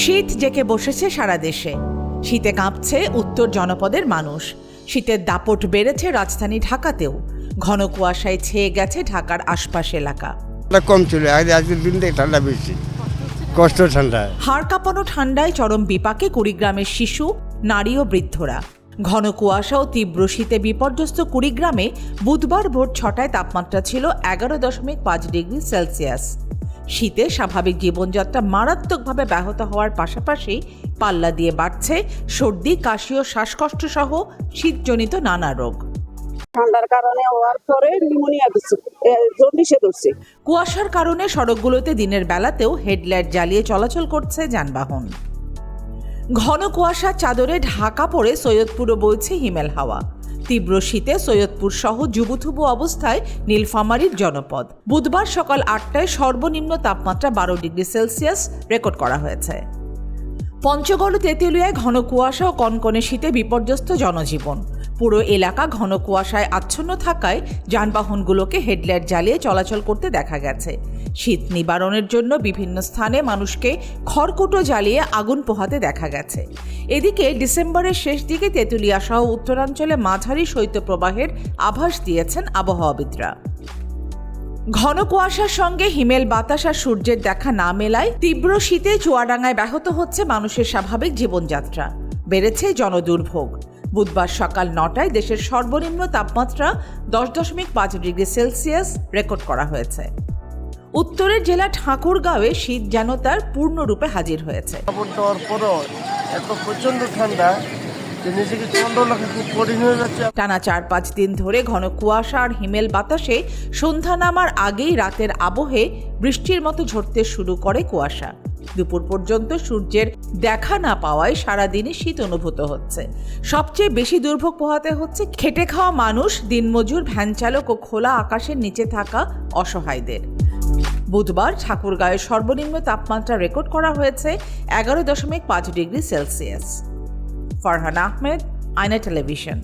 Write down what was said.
শীত জেকে বসেছে সারা দেশে। শীতে কাঁপছে উত্তর জনপদের মানুষ। শীতের দাপট বেড়েছে রাজধানী ঢাকাতেও। ঘন কুয়াশায় ছেয়ে গেছে ঢাকার আশপাশ এলাকা। ঠান্ডা কম ছিল আজকের দিন থেকে ঠান্ডা বেশি। কষ্ট ঠান্ডা হাড় কাঁপানো ঠান্ডায় চরম বিপাকে কুড়িগ্রামের শিশু নারী ও বৃদ্ধরা। ঘন কুয়াশা ও তীব্র শীতে বিপর্যস্ত কুড়িগ্রামে বুধবার ভোর ছটায় তাপমাত্রা ছিল এগারো দশমিক পাঁচ ডিগ্রি সেলসিয়াস। শীতে স্বাভাবিক জীবনযাত্রা মারাত্মকভাবে ব্যাহত হওয়ার পাশাপাশি পাল্লা দিয়ে বাড়ছে সর্দি কাশি ও শ্বাসকষ্ট সহ শীতজনিত নানা রোগ। ঠান্ডার কারণে হওয়ার পরে নিউমোনিয়া জন্ডিসে ধরছে। কুয়াশার কারণে সড়কগুলোতে দিনের বেলাতেও হেডলাইট জ্বালিয়ে চলাচল করছে যানবাহন। ঘন কুয়াশার চাদরে ঢাকা পড়ে সৈয়দপুরও বইছে হিমেল হাওয়া। তীব্র শীতে সৈয়দপুর সহ যুবথুবু অবস্থায় নীলফামারীর জনপদ। বুধবার সকাল আটটায় সর্বনিম্ন তাপমাত্রা বারো ডিগ্রি সেলসিয়াস রেকর্ড করা হয়েছে। পঞ্চগড় তেঁতুলিয়ায় ঘন কুয়াশা ও কনকনে শীতে বিপর্যস্ত জনজীবন। পুরো এলাকা ঘন কুয়াশায় আচ্ছন্ন থাকায় যানবাহনগুলোকে হেডলাইট জ্বালিয়ে চলাচল করতে দেখা গেছে। শীত নিবারণের জন্য বিভিন্ন স্থানে মানুষকে খড়কুটো জ্বালিয়ে আগুন পোহাতে দেখা গেছে। এদিকে ডিসেম্বরের শেষ দিকে তেঁতুলিয়া সহ উত্তরাঞ্চলে মাঝারি শৈত্যপ্রবাহের আভাস দিয়েছেন আবহাওয়াবিদরা ঘন কুয়াশার সঙ্গে হিমেল বাতাস আর সূর্যের দেখা না মেলায় তীব্র শীতে চুয়াডাঙ্গায় ব্যাহত হচ্ছে মানুষের স্বাভাবিক জীবনযাত্রা। বেড়েছে জনদুর্ভোগ। বুধবার সকাল নটায় দেশের সর্বনিম্ন তাপমাত্রা দশ দশমিক পাঁচ ডিগ্রি সেলসিয়াস রেকর্ড করা হয়েছে। উত্তরের জেলা ঠাকুরগাঁওয়ে শীত যেন তার পূর্ণরূপে হাজির হয়েছে। এত প্রচণ্ড ঠান্ডা টানা চার পাঁচ দিন ধরে ঘন কুয়াশা আর হিমেল বাতাসে সন্ধ্যা নামার আগেই রাতের আবহে বৃষ্টির মতো ঝরতে শুরু করে কুয়াশা। দুপুর পর্যন্ত সূর্যের দেখা না পাওয়ায় সারাদিনই শীত অনুভূত হচ্ছে। সবচেয়ে বেশি দুর্ভোগ পোহাতে হচ্ছে খেটে খাওয়া মানুষ, দিনমজুর, ভ্যান চালক ও খোলা আকাশের নিচে থাকা অসহায়দের। বুধবার ঠাকুরগাঁয়ের সর্বনিম্ন তাপমাত্রা রেকর্ড করা হয়েছে এগারো দশমিক পাঁচ ডিগ্রি সেলসিয়াস। ফারহান আহমেদ, আয়না টেলিভিশন।